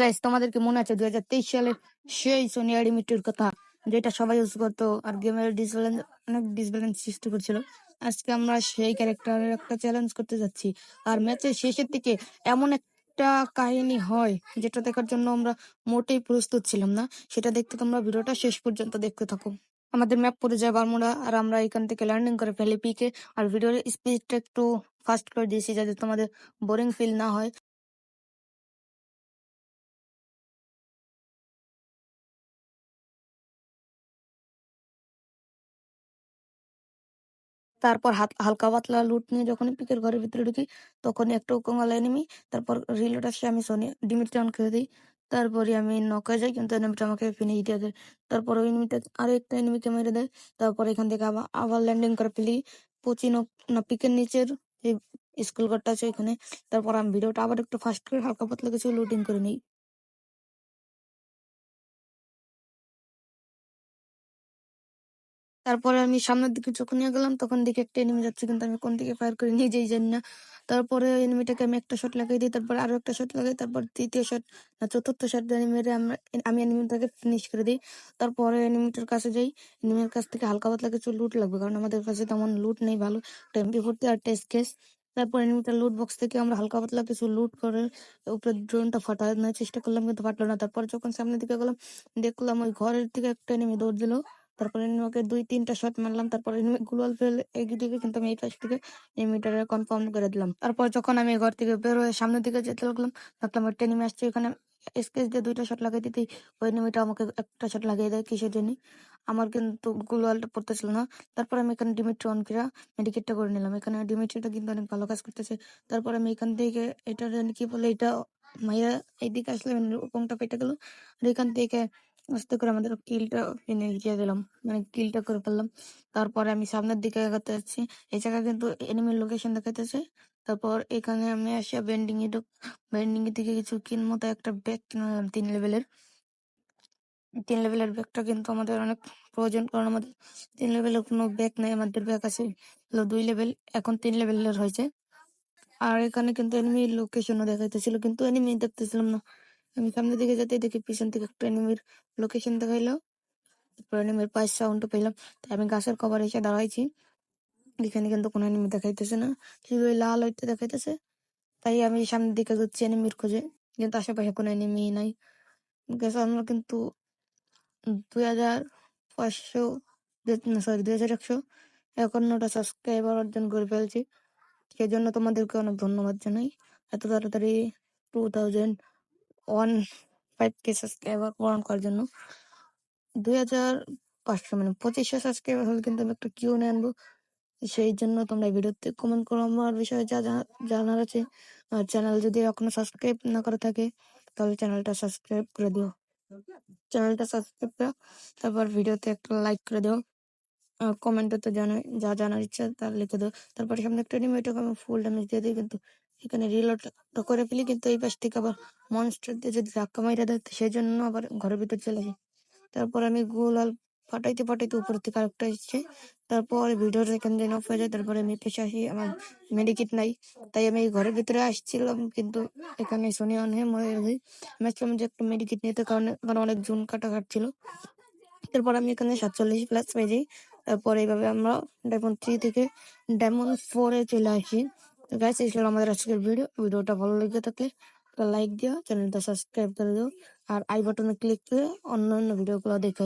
Guys তোমাদেরকে মনে আছে দুই হাজার তেইশ সালের সেই সোনি আইডিমিটির কথা, যেটা সবাই ইউজ করতো আর গেমের ডিসব্যালেন্স অনেক ডিসব্যালেন্স সৃষ্টি করছিল। আজকে আমরা সেই ক্যারেক্টারের একটা চ্যালেঞ্জ করতে যাচ্ছি। আর ম্যাচের শেষের দিকে এমন একটা কাহিনী হয়, যেটা দেখার জন্য আমরা মোটেই প্রস্তুত ছিলাম না। সেটা দেখতে তোমরা ভিডিওটা শেষ পর্যন্ত দেখতে থাকো। আমাদের ম্যাপ পড়ে যায় বারমুডা, আর আমরা এখান থেকে লার্নিং করে ফেলি পিকে আর ভিডিওর স্পিডটা একটু ফাস্ট করে দিয়েছি, যাতে তোমাদের বোরিং ফিল না হয়। তারপর হাত, হালকা পাতলা লুট নিয়ে যখন পিকের ঘরের ভিতরে ঢুকি, তখনই একটা কঙ্গাল এনিমি তারপর রিলোড আসে, আমি সোনি ডিমিট্রি অন করে দিই। তারপরে আমি নকা যাই, কিন্তু এনিমিটা আমাকে ফিনিশ দিয়ে দেয়। তারপর ওই এনিমিটা আরও একটা এনিমিকে মেরে দেয়। তারপর এখান থেকে আবার আবার ল্যান্ডিং করে ফেলি। পচিনো না পিকের নিচের স্কুল ঘরটা আছে ওইখানে। তারপর আমি ভিডিওটা আবার একটু ফাস্ট করে হালকা পাতলা কিছু লুটিং করে নিই। তারপরে আমি সামনের দিকে যখন নিয়ে গেলাম, তখন দিকে একটা এনিমি যাচ্ছে, কিন্তু আমি কোন দিকে ফায়ার করি নিজেই জানি না। তারপরে এনিমিটাকে আমি একটা শট লাগাই দিই, তারপর আরও একটা শট লাগাই, তারপর তৃতীয় শট চতুর্থ শট মেরে আমরা, আমি এনিমিটাকে ফিনিশ করে দিই। তারপরে এনিমিটার কাছে যাই এনিমির কাছ থেকে হালকা পাতলা কিছু লুট লাগবে, কারণ আমাদের কাছে তেমন লুট নেই, ভালো টেম্পি ভর্তি আর টেস্ট কেস তারপর এনিমিটার লুট বক্স থেকে আমরা হালকা পাতলা কিছু লুট করে উপরে ড্রোনটা ফাটানোর চেষ্টা করলাম, কিন্তু ফাটলো না। তারপর যখন সামনের দিকে গেলাম, দেখলাম ওই ঘরের দিকে একটা এনিমি দৌড় দিল। তারপরে এনিমিকে দুই, তিনটা শট মারলাম, তারপরে গ্লোয়াল ফেল একদিকে কিন্তু আমি এই পাশ থেকে এনিমিটারে কনফার্ম করে দিলাম। তারপর যখন আমি ঘর থেকে বের হয়ে সামনের দিকে যেতে লাগলাম দেখলাম একটা এনিমি আসছে এখানে স্কেচ দিয়ে দুইটা শট লাগিয়ে দিতেই ওই নিমিটা আমাকে একটা শট লাগিয়ে দেয়, কিসের জন্য? আমার কিন্তু গ্লোয়ালটা পড়তেছিল না। তারপর আমি এখানে ডিমিট্রি অন কিরা মেডিকেটটা করে নিলাম। এখানে ডিমিট্রিটা কিন্তু অনেক ভালো কাজ করতেছে। তারপর আমি এখান থেকে এটা কি বলে, এটা মাইয়া এইদিকে আসলে উপংটা পেটে গেল। আর এখান থেকে আস্তে করে আমাদের কিলটা ফিনিশ দিয়ে দিলাম। মানে কিলটা করে ফেললাম। তারপরে আমি সামনের দিকে এগাতে যাচ্ছি। এই জায়গায় কিন্তু এনিমির লোকেশন দেখাইতেছে। তারপর এখানে আমি আসি বেন্ডিং এ বেন্ডিং এর দিকে কিছু কিনবো তাই একটা ব্যাগ কিনলাম তিন লেভেলের তিন লেভেলের ব্যাগটা কিন্তু আমাদের অনেক প্রয়োজন। কারণ আমাদের তিন লেভেলের কোনো ব্যাগ নেই, আমাদের ব্যাগ আছে দুই লেভেল এখন তিন লেভেলের হয়েছে। আর এখানে কিন্তু এনিমি লোকেশনও দেখাইতেছিল, কিন্তু এনিমি দেখতেছিলাম না। আমি সামনের দিকে যেতে দেখি পিছন থেকে একটা এনিমির লোকেশন দেখাইলো। এনিমির পায়ের সাউন্ড পেলাম তাই আমি গাছের কভার এসে দাঁড়াইছি। এখানে কিন্তু কোনো এনিমি দেখাইতেছে না। শুধু ওই লাল হইতে দেখাইতেছে। তাই আমি সামনের দিকে যাচ্ছি এনিমির খোঁজে। কিন্তু আশেপাশে কোনো এনিমি নাই। গেছে আমরা কিন্তু দুই হাজার পাঁচশো সরি দুই হাজার একশো একান্নটা সাবস্ক্রাইবার অর্জন করে ফেলছি। সেজন্য তোমাদেরকে অনেক ধন্যবাদ জানাই। এত তাড়াতাড়ি two thousand one five K subscriber পূরণ করার জন্য। দুই হাজার পাঁচশো মানে পঁচিশশো সাবস্ক্রাইবার হলে কিন্তু আমি একটা কিউ নিয়ে আনব। সেই জন্য তোমরা ভিডিওতে কমেন্ট করো আমার বিষয়ে যা জানার আছে। আর চ্যানেল যদি এখনও সাবস্ক্রাইব না করে থাকে, তাহলে চ্যানেলটা সাবস্ক্রাইব করে দিও। চ্যানেলটা সাবস্ক্রাইব করো, তারপর ভিডিওতে একটা লাইক করে দিও। কমেন্টে তো জানো যা জানার ইচ্ছা তা লিখে দাও। তারপরে সামনে একটা এনিমেটকে আমি ফুল ড্যামেজ দিয়ে দিই কিন্তু। এখানে রিলোড করে ফেলি, কিন্তু এই পাশ থেকে আবার মনস্টার দিয়ে যদি ধাক্কা মাইরা দেয় সেই জন্য আবার ঘরের ভিতর চলে যাই। তারপর আমি গোল গোলাল ফাটাইতে ফাটাইতে উপর থেকে আরেকটা এসছে। তারপর ভিডিওর এখান দিয়ে অফ হয়ে যায়, তারপরে আমি পেশে আসি, আমার মেডিকেট নাই। তাই আমি ঘরের ভিতরে আসছিলাম, কিন্তু এখানে সোনি অন হয়ে মরে যাই আমি যে একটা মেডিকেট নিতে কারণে কারণ অনেক জুন কাটা কাটছিল তারপর আমি এখানে সাতচল্লিশ প্লাস পেয়ে যাই তারপর এইভাবে আমরা ডায়মন্ড থ্রি থেকে ডায়মন্ড ফোরে চলে আসি। গাইস এই ছিল আমাদের আজকের ভিডিও ভিডিওটা ভালো লেগে থাকলে লাইক দিও চ্যানেলটা সাবস্ক্রাইব করে দিও। আর আই বাটনে ক্লিক করে অন্য অন্য ভিডিওগুলো দেখে